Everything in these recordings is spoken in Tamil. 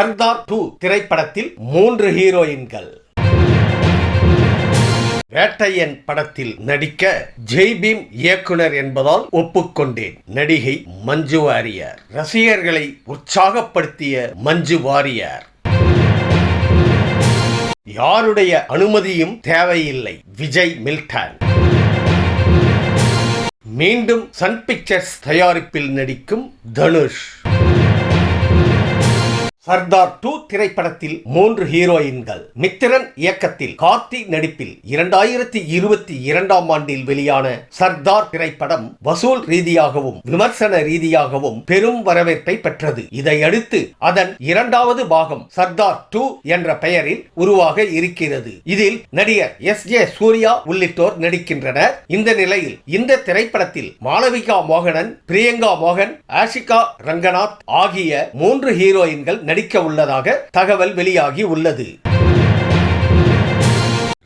சர்தார் டூ திரைப்படத்தில் மூன்று ஹீரோயின்கள். வேட்டையன் படத்தில் நடிக்க ஜெய்பீம் இயக்குனர் என்பதால் ஒப்புக்கொண்டேன். நடிகை மஞ்சு வாரியர். ரசிகர்களை உற்சாகப்படுத்திய மஞ்சு வாரியர். யாருடைய அனுமதியும் தேவையில்லை. விஜய் மில்டன். மீண்டும் சன் பிக்சர்ஸ் தயாரிப்பில் நடிக்கும் தனுஷ். சர்தார் டூ திரைப்படத்தில் மூன்று ஹீரோயின்கள். மித்திரன் இயக்கத்தில் கார்த்தி நடிப்பில் இரண்டாயிரத்தி இருபத்தி இரண்டாம் ஆண்டில் வெளியான சர்தார் திரைப்படம் வசூல் ரீதியாகவும் விமர்சன ரீதியாகவும் பெரும் வரவேற்பை பெற்றது. இதையடுத்து அதன் இரண்டாவது பாகம் சர்தார் டூ என்ற பெயரில் உருவாக இருக்கிறது. இதில் நடிகர் எஸ் ஜே சூர்யா உள்ளிட்டோர் நடிக்கின்றனர். இந்த நிலையில் இந்த திரைப்படத்தில் மாளவிகா மோகனன் பிரியங்கா மோகன் ஆஷிகா ரங்கநாத் ஆகிய மூன்று ஹீரோயின்கள் நடிக்க உள்ளதாக தகவல் வெளியாகி உள்ளது.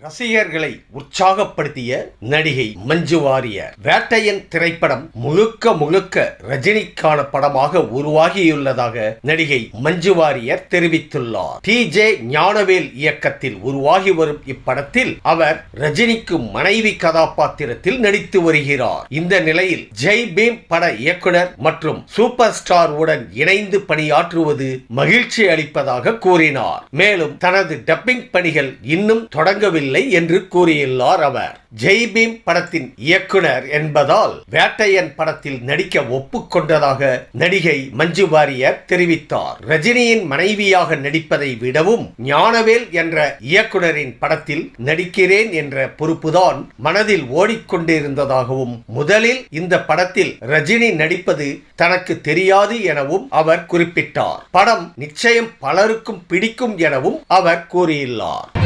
ரசிகர்களை உற்சாகப்படுத்திய நடிகை மஞ்சு வாரியர் வேட்டையன் திரைப்படம் முழுக்க முழுக்க ரஜினிக்கான படமாக உருவாகியுள்ளதாக நடிகை மஞ்சு வாரியர் தெரிவித்துள்ளார். டி ஜே ஞானவேல் இயக்கத்தில் உருவாகி வரும் இப்படத்தில் அவர் ரஜினிக்கு மனைவி கதாபாத்திரத்தில் நடித்து வருகிறார். இந்த நிலையில் ஜெய் பீம் பட இயக்குனர் மற்றும் சூப்பர் ஸ்டார் உடன் இணைந்து பணியாற்றுவது மகிழ்ச்சி அளிப்பதாக கூறினார். மேலும் தனது டப்பிங் பணிகள் இன்னும் தொடங்கவில்லை. என்று கூறியுள்ளார் அவர். ஜெய்பீம் படத்தின் இயக்குனர் என்பதால் வேட்டையன் படத்தில் நடிக்க ஒப்புக்கொண்டதாக நடிகை மஞ்சு வாரியர் தெரிவித்தார். ரஜினியின் மனைவியாக நடிப்பதை விடவும் ஞானவேல் என்ற இயக்குனரின் படத்தில் நடிக்கிறேன் என்ற பொறுப்புதான் மனதில் ஓடிக்கொண்டிருந்ததாகவும் முதலில் இந்த படத்தில் ரஜினி நடிப்பது தனக்கு தெரியாது எனவும் அவர் குறிப்பிட்டார். படம் நிச்சயம் பலருக்கும் பிடிக்கும் எனவும் அவர் கூறியுள்ளார்.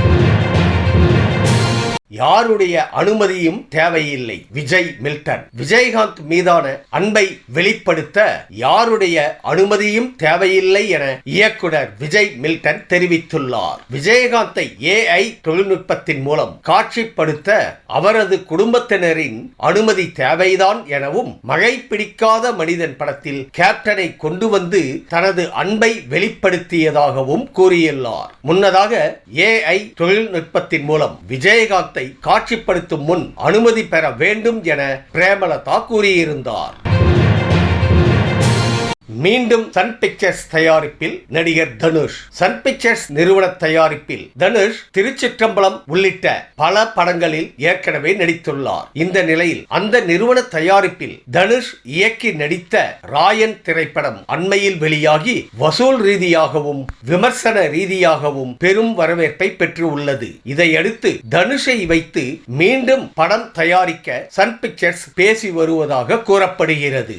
யாருடைய அனுமதியும் தேவையில்லை. விஜய் மில்டன். விஜயகாந்த் மீதான அன்பை வெளிப்படுத்த யாருடைய அனுமதியும் தேவையில்லை என இயக்குனர் விஜய் மில்டன் தெரிவித்துள்ளார். விஜயகாந்தை ஏஐ தொழில்நுட்பத்தின் மூலம் காட்சிப்படுத்த அவரது குடும்பத்தினரின் அனுமதி தேவைதான் எனவும் மழை பிடிக்காத மனிதன் படத்தில் கேப்டனை கொண்டு வந்து தனது அன்பை வெளிப்படுத்தியதாகவும் கூறியுள்ளார். முன்னதாக ஏஐ தொழில்நுட்பத்தின் மூலம் விஜயகாந்தை காட்சிப்படுத்தும் முன் அனுமதி பெற வேண்டும் என பிரேமலதா கூறியிருந்தார். மீண்டும் சன் பிக்சர்ஸ் தயாரிப்பில் நடிகர் தனுஷ். சன் பிக்சர்ஸ் நிறுவன தயாரிப்பில் தனுஷ் திருச்சிற்றம்பலம் உள்ளிட்ட பல படங்களில் ஏற்கனவே நடித்துள்ளார். இந்த நிலையில் அந்த நிறுவன தயாரிப்பில் தனுஷ் இயக்கி நடித்த ராயன் திரைப்படம் அண்மையில் வெளியாகி வசூல் ரீதியாகவும் விமர்சன ரீதியாகவும் பெரும் வரவேற்பை பெற்று உள்ளது. இதையடுத்து தனுஷை வைத்து மீண்டும் படம் தயாரிக்க சன் பிக்சர்ஸ் பேசி வருவதாக கூறப்படுகிறது.